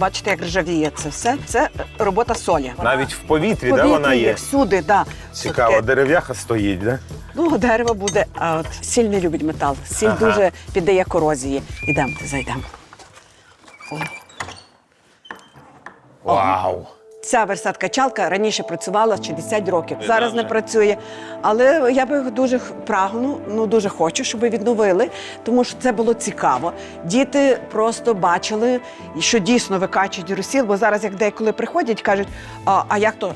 бачите, як ржавіє це все. Це робота солі. Навіть в повітрі, Повітря вона є? всюди, да. Цікаво, дерев'яха стоїть, да? Ну, дерево буде, а от сіль не любить метал. Сіль Ага. дуже піддає корозії. Ідемо, зайдемо. Вау! Ця версат-качалка раніше працювала 60 років. Зараз не працює. Але я би дуже прагну, ну дуже хочу, щоб відновили, тому що це було цікаво. Діти просто бачили, що дійсно викачують розсіл, бо зараз, як деколи приходять, кажуть: а, а як то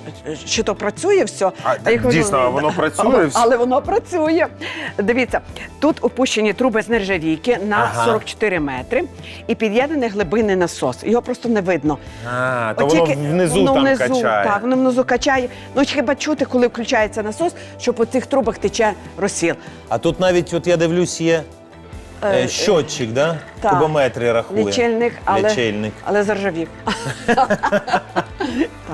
чи то працює все? А, я кажу, дійсно, а воно працює Але, але воно працює. Дивіться, тут опущені труби з нержавійки на Ага. 44 метри і під'єднаний глибинний насос. Його просто не видно. А, то От воно тільки внизу воно там внизу, качає. Так, воно внизу качає. Ну хіба чути, коли включається насос, що по цих трубах тече розсіл. А тут навіть, от я дивлюсь, є Е, е, щотчик, да? так. кубометри рахує. Лічильник, але, Лічильник. але заржавів.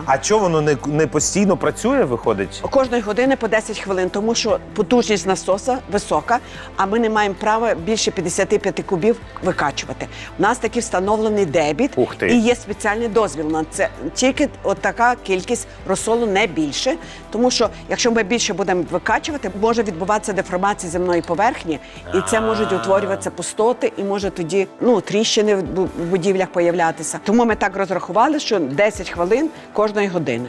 А чого воно не, не постійно працює, виходить? Кожної години по 10 хвилин, тому що потужність насоса висока, а ми не маємо права більше 55 кубів викачувати. У нас такий встановлений дебіт Ух ти. і є спеціальний дозвіл на це. Тільки от така кількість розсолу не більше, тому що якщо ми більше будемо викачувати, може відбуватися деформація земної поверхні, і це можуть утворюватися пустоти, і може тоді ну тріщини в бу- в будівлях появлятися. Тому ми так розрахували, що 10 хвилин кожної години.